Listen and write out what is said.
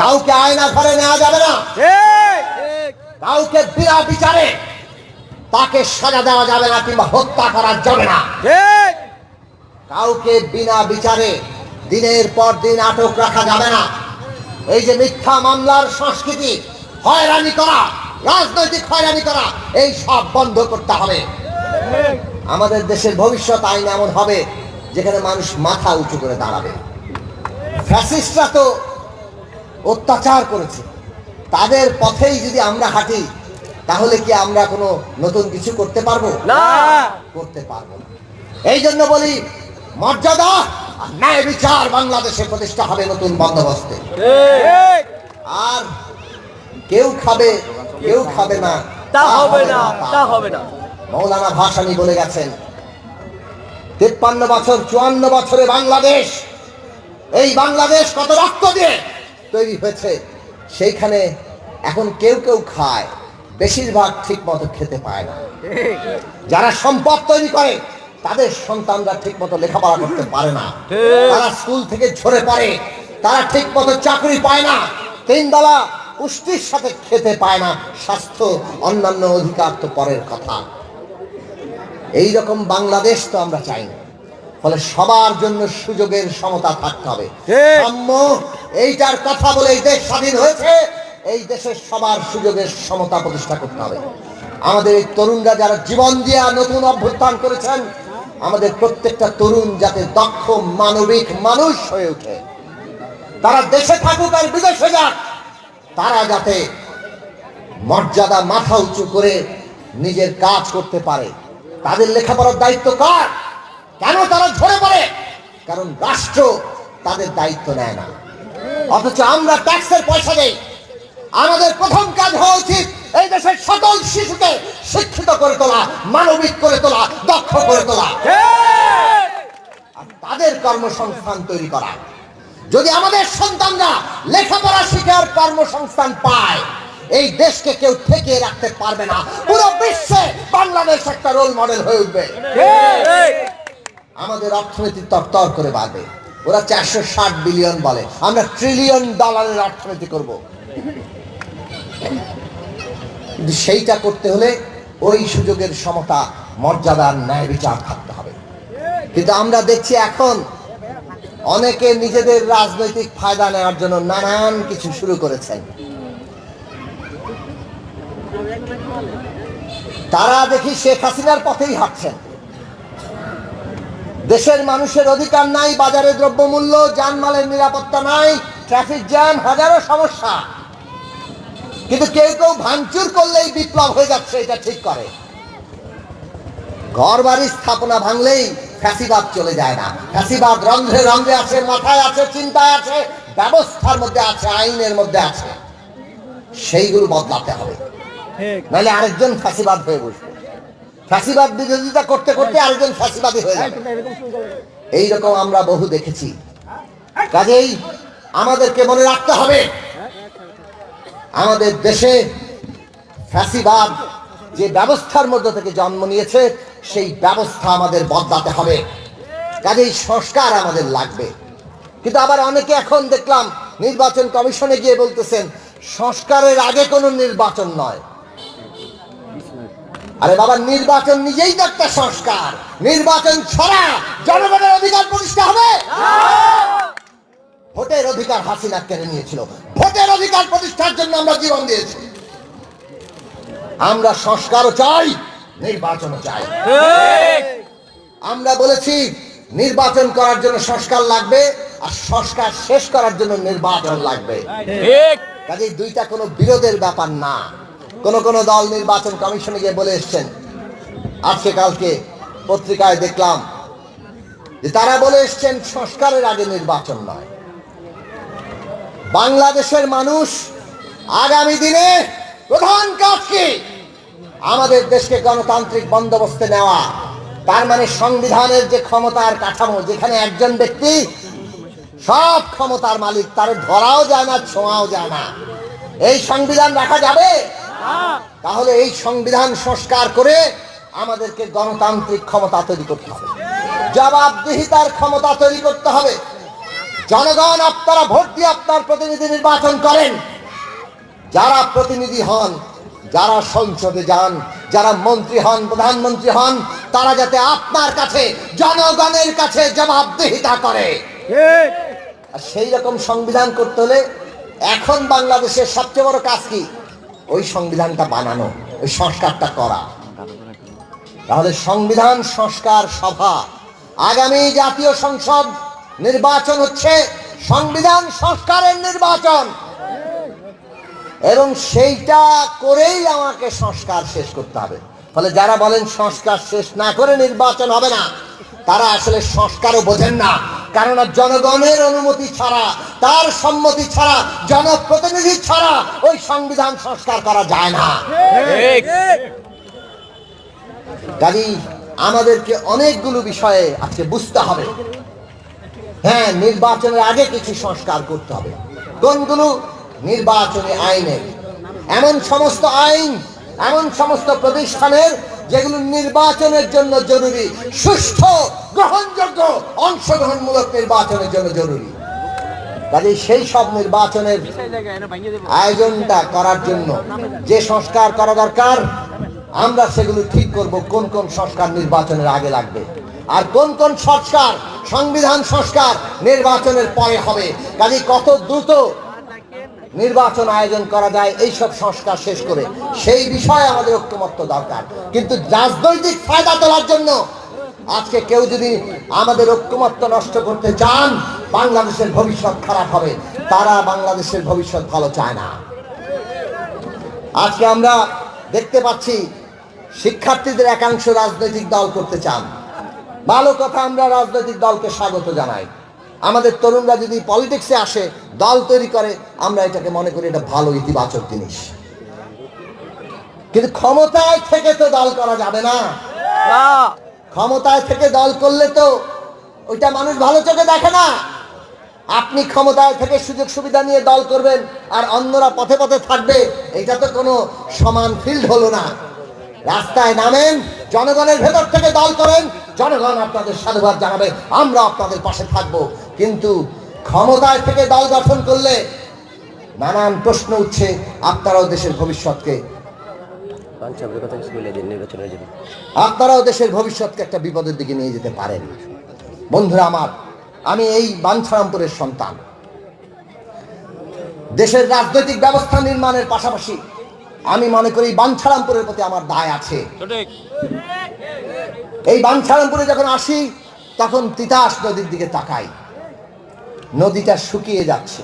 কাউকে আয়না ঘরে নেওয়া যাবে না। কাউকে বিনা বিচারে তাকে সাজা দেওয়া যাবে না কিংবা হত্যা করা যাবে না। কাউকে বিনা বিচারে দিনের পর দিন আটক রাখা যাবে না। এই যে মিথ্যা মামলার সংস্কৃতি হয়রানি করা রাজনৈতিক হয়রানি করা এই সব বন্ধ করতে হবে। আমাদের দেশের ভবিষ্যৎ আইন এমন হবে যেখানে মানুষ মাথা উঁচু করে দাঁড়াবে। ফ্যাসিস্টরা তো অত্যাচার করেছে। তাদের পথেই যদি আমরা হাঁটি তাহলে কি আমরা কোনো নতুন কিছু করতে পারব? না। করতে পারব এই জন্য বলি মর্যাদা ন্যায় বিচার বাংলাদেশে প্রতিষ্ঠা হবে নতুন বন্দোবস্তে। আর কেউ খাবে কেউ খাবে না তা হবে না। তা হবে না। মৌলানা ভাসানি বলে গেছেন তিপ্পান্ন বছর, চুয়ান্ন বছরে বাংলাদেশ। এই বাংলাদেশ কত রক্ত দিয়ে তৈরি হয়েছে, সেইখানে এখন কেউ কেউ খায়। বেশিরভাগ ঠিক মতো খেতে পায় না। যারা সম্পদ তৈরি করে, তাদের সন্তানরা ঠিক মতো লেখাপড়া করতে পারে না। তারা স্কুল থেকে ঝরে পড়ে, তারা ঠিক মতো চাকরি পায় না। তিন বেলা পুষ্টির সাথে খেতে পায় না। স্বাস্থ্য অন্যান্য অধিকার তো পরের কথা। এই রকম বাংলাদেশ তো আমরা চাই না। ফলে সবার জন্য সুযোগের সমতা থাকতে হবে। সাম্য এইটার কথা বলে এই দেশ স্বাধীন হয়েছে এই দেশের সবার সুযোগের সমতা প্রতিষ্ঠা করতে হবে। আমাদের এই তরুণরা যারা জীবন দিয়ে নতুন অভ্যুত্থান করেছেন আমাদের প্রত্যেকটা তরুণ যাতে দক্ষ মানবিক মানুষ হয়ে ওঠে। তারা দেশে থাকুক আর বিদেশে যাক তারা যাতে মর্যাদা মাথা উঁচু করে নিজের কাজ করতে পারে। তাদের লেখাপড়ার দায়িত্ব কার? কেন তারা ঝরে পড়ে? কারণ রাষ্ট্র তাদের দায়িত্ব নেয় না। অথচ আমরা ট্যাক্সের পয়সা দেই। আমাদের প্রথম কাজ হওয়া উচিত এই দেশের সকল শিশুকে শিক্ষিত করে তোলা, মানবিক করে তোলা, দক্ষ করে তোলা। আর তাদের কর্মসংস্থান তৈরি করা। যদি আমাদের সন্তানরা লেখাপড়া শিখে আর কর্মসংস্থান পায় এই দেশকে কেউ ঠেকিয়ে রাখতে পারবে না। পুরো বিশ্বে বাংলাদেশ একটা রোল মডেল হয়ে উঠবে। আমাদের অর্থনীতি তরতর করে বাড়বে। ওরা চারশো ষাট বিলিয়ন বলে। আমরা ট্রিলিয়ন ডলারের অর্থনীতি করব। সেইটা করতে হলে ওই সুযোগের সমতা মর্যাদার ন্যায় বিচার থাকতে হবে। কিন্তু আমরা দেখছি এখন অনেকে নিজেদের রাজনৈতিক ফায়দা নেওয়ার জন্য নানান কিছু শুরু করেছেন। তারা দেখি শেখ হাসিনার পথেই হাঁটছেন। দেশের মানুষের অধিকার নাই, বাজারে দ্রব্যমূল্য, যানমালের নিরাপত্তা নাই ট্রাফিক জ্যাম হাজারো সমস্যা। কিন্তু কেউ কেউ ভাঙচুর করলেই বিপ্লব হয়ে যাচ্ছে, এটা ঠিক করে। ঘর বাড়ি স্থাপনা ভাঙলেই ফ্যাসিবাদ চলে যায় না। ফ্যাসিবাদ রন্ধ্রে রন্ধ্রে আছে, মাথায় আছে, চিন্তায় আছে, ব্যবস্থার মধ্যে আছে, আইনের মধ্যে আছে। সেইগুলো বদলাতে হবে। নাহলে আরেকজন ফাঁসিবাদ হয়ে বসবে। ফ্যাসিবাদ বিরোধিতা করতে করতে আরেকজন ফ্যাসিবাদী হয়ে যাবে। এইরকম আমরা বহু দেখেছি। কাজেই আমাদেরকে মনে রাখতে হবে আমাদের দেশে ফ্যাসিবাদ যে ব্যবস্থার মধ্যে থেকে জন্ম নিয়েছে সেই ব্যবস্থা আমাদের বদলাতে হবে। কাজেই সংস্কার আমাদের লাগবে। কিন্তু আবার অনেকে এখন দেখলাম নির্বাচন কমিশনে গিয়ে বলতেছেন সংস্কারের আগে কোনো নির্বাচন নয়। আরে বাবা নির্বাচন নিজেই তো একটা সংস্কার। নির্বাচন ছাড়া জনগণের অধিকার প্রতিষ্ঠা হবে? ভোটের অধিকার হাসিনা কেড়ে নিয়েছিল। ভোটের অধিকার প্রতিষ্ঠার জন্য আমরা জীবন দিয়েছি। আমরা সংস্কারও চাই নির্বাচনও চাই। আমরা বলেছি নির্বাচন করার জন্য সংস্কার লাগবে আর সংস্কার শেষ করার জন্য নির্বাচন লাগবে। কাজেই দুইটা কোনো বিরোধের ব্যাপার না। কোন কোন দল নির্বাচন কমিশনে গিয়ে বলে এসছেন। আজকে, কালকে পত্রিকায় দেখলাম যে তারা বলে এসছেন সংস্কারের আগে নির্বাচন নয়। বাংলাদেশের মানুষ আগামী দিনে প্রধান কাজ কি? আমাদের দেশকে গণতান্ত্রিক বন্দোবস্তে নেওয়া, তার মানে সংবিধানের যে ক্ষমতার কাঠামো, যেখানে একজন ব্যক্তি সব ক্ষমতার মালিক, তার ধরাও যায় না, ছোঁয়াও যায় না। এই সংবিধান রাখা যাবে? তাহলে এই সংবিধান সংস্কার করে আমাদেরকে গণতান্ত্রিক ক্ষমতা তৈরি করতে হবে। জবাবদিহিতার ক্ষমতা তৈরি করতে হবে। জনগণ আপনারা ভোট দিয়ে আপনার প্রতিনিধি নির্বাচন করেন। যারা প্রতিনিধি হন যারা সংসদে যান যারা মন্ত্রী হন প্রধানমন্ত্রী হন তারা যাতে আপনার কাছে জনগণের কাছে জবাবদিহিতা করে। আর সেই রকম সংবিধান করতে হলে এখন বাংলাদেশের সবচেয়ে বড় কাজ কি? ওই সংবিধানটা বানানো, ওই সংস্কারটা করা। তাহলে সংবিধান, সংস্কার, সভা। আগামী জাতীয় সংসদ নির্বাচন হচ্ছে সংবিধান, সংস্কারের নির্বাচন। এবং সেইটা করেই আমাকে সংস্কার শেষ করতে হবে। ফলে যারা বলেন সংস্কার শেষ না করে নির্বাচন হবে না তারা আসলে সংস্কারও বোঝেন না। কেননা জনগণের অনুমতি ছাড়া তার সম্মতি ছাড়া জনপ্রতিনিধি ছাড়া ওই সংবিধান সংস্কার করা যায় না। কাজেই আমাদেরকে অনেকগুলো বিষয়ে আজকে বুঝতে হবে। হ্যাঁ নির্বাচনের আগে কিছু সংস্কার করতে হবে। কোনগুলো? নির্বাচনী আইনের এমন সমস্ত আইন এমন সমস্ত প্রতিষ্ঠানের যেগুলো নির্বাচনের জন্য জরুরি, সুষ্ঠু, গ্রহণযোগ্য, অংশগ্রহণমূলক নির্বাচনের জন্য জরুরি। কাজেই সেই সব নির্বাচনের আয়োজনটা করার জন্য যে সংস্কার করা দরকার, আমরা সেগুলো ঠিক করব, কোন কোন সংস্কার নির্বাচনের আগে লাগবে। আর কোন কোন সংস্কার, সংবিধান সংস্কার নির্বাচনের পরে হবে। কাজে কত দ্রুত নির্বাচন আয়োজন করা যায় এই সব সংস্কার শেষ করে সেই বিষয়ে আমাদের ঐক্যমত্য দরকার। কিন্তু রাজনৈতিক ফায়দা তোলার জন্য আজকে কেউ যদি আমাদের ঐক্যমত্য নষ্ট করতে চান, বাংলাদেশের ভবিষ্যৎ খারাপ হবে। তারা বাংলাদেশের ভবিষ্যৎ ভালো চায় না। আজকে আমরা দেখতে পাচ্ছি শিক্ষার্থীদের একাংশ রাজনৈতিক দল করতে চান। ভালো কথা, আমরা রাজনৈতিক দলকে স্বাগত জানাই। আমাদের তরুণরা যদি পলিটিক্সে আসে, দল তৈরি করে, আমরা এটাকে মনে করি এটা ভালো ইতিবাচক জিনিস। কিন্তু ক্ষমতায় থেকে তো দল করা যাবে না। ক্ষমতায় থেকে দল করলে তো ওইটা মানুষ ভালো চোখে দেখে না। আপনি ক্ষমতায় থেকে সুযোগ সুবিধা নিয়ে দল করবেন আর অন্যরা পথে পথে থাকবে, এটা তো কোনো সমান ফিল্ড হলো না। রাস্তায় নামেন, জনগণের ভেতর থেকে দল করেন, জনগণ আপনাদের সাধুবাদ জানাবে, আমরা আপনাদের পাশে থাকব। কিন্তু ক্ষমতায় থেকে দল গঠন করলে নানান প্রশ্ন উঠছে আপনারাও দেশের ভবিষ্যৎকে। আপনারাও দেশের ভবিষ্যৎকে একটা বিপদের দিকে নিয়ে যেতে পারেন। বন্ধুরা আমার, আমি এই বাঞ্ছারামপুরের সন্তান। দেশের রাজনৈতিক ব্যবস্থা নির্মাণের পাশাপাশি আমি মনে করি বাঞ্ছারামপুরের প্রতি আমার দায় আছে। এই বাঞ্ছারামপুরে যখন আসি, তখন তিতাস নদীর দিকে তাকাই। নদীটা শুকিয়ে যাচ্ছে।